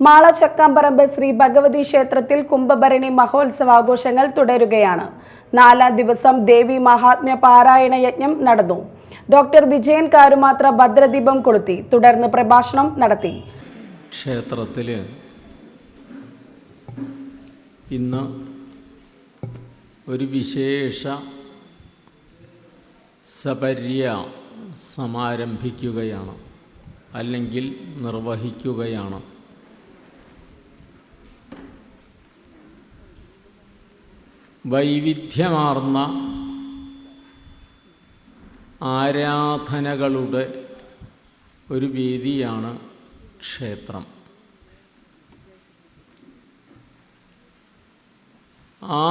മാള ചക്കാമ്പറമ്പ് ശ്രീ ഭഗവതി ക്ഷേത്രത്തിൽ കുംഭഭരണി മഹോത്സവ ആഘോഷങ്ങൾ തുടരുകയാണ്. നാലാം ദിവസം ദേവി മഹാത്മ്യ പാരായണ യജ്ഞം നടന്നു. ഡോക്ടർ വിജയൻ കാരുമാത്ര ഭദ്രദീപം കൊളുത്തി. തുടർന്ന് പ്രഭാഷണം നടത്തി. ക്ഷേത്രത്തിൽ ഇന്ന് ഒരു വിശേഷ സപര്യ സമാരംഭിക്കുകയാണ്. അല്ലെങ്കിൽ നിർവഹിക്കുകയാണ്. വൈവിധ്യമാർന്ന ആരാധനകളുടെ ഒരു വേദിയാണ് ക്ഷേത്രം. ആ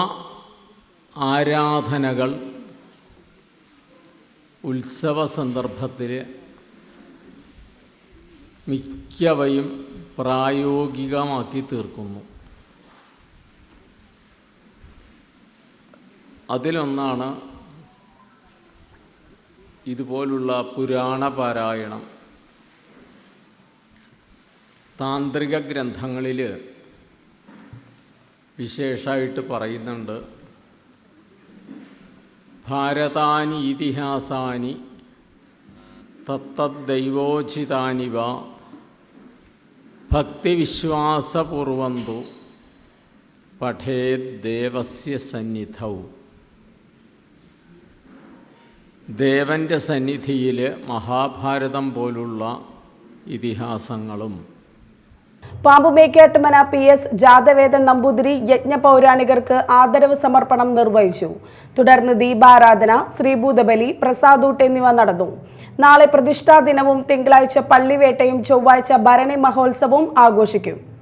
ആരാധനകൾ ഉത്സവ സന്ദർഭത്തിൽ മിക്കവയും പ്രായോഗികമാക്കി തീർക്കുന്നു. അതിലൊന്നാണ് ഇതുപോലുള്ള പുരാണ പാരായണം. താന്ത്രിക ഗ്രന്ഥങ്ങളിൽ വിശേഷമായിട്ട് പറയുന്നുണ്ട് ഭാരതാനി ഇതിഹാസാനി തത്തദ്ദൈവോചിതാനി വ ഭക്തിവിശ്വാസപൂർവന്തു പഠേദ്ദേവസ്യ സന്നിധൗ. ദേവന്റെ സന്നിധിയിൽ മഹാഭാരതം പോലുള്ള ഇതിഹാസങ്ങളും. പാമ്പുമേക്കാട്ടുമന പി എസ് ജാതവേദൻ നമ്പൂതിരി യജ്ഞ പൗരാണികർക്ക് ആദരവ് സമർപ്പണം നിർവഹിച്ചു. തുടർന്ന് ദീപാരാധന ശ്രീഭൂതബലി പ്രസാദൂട്ട് എന്നിവ നടന്നു. നാളെ പ്രതിഷ്ഠാ ദിനവും തിങ്കളാഴ്ച പള്ളിവേട്ടയും ചൊവ്വാഴ്ച ഭരണി മഹോത്സവവും ആഘോഷിക്കും.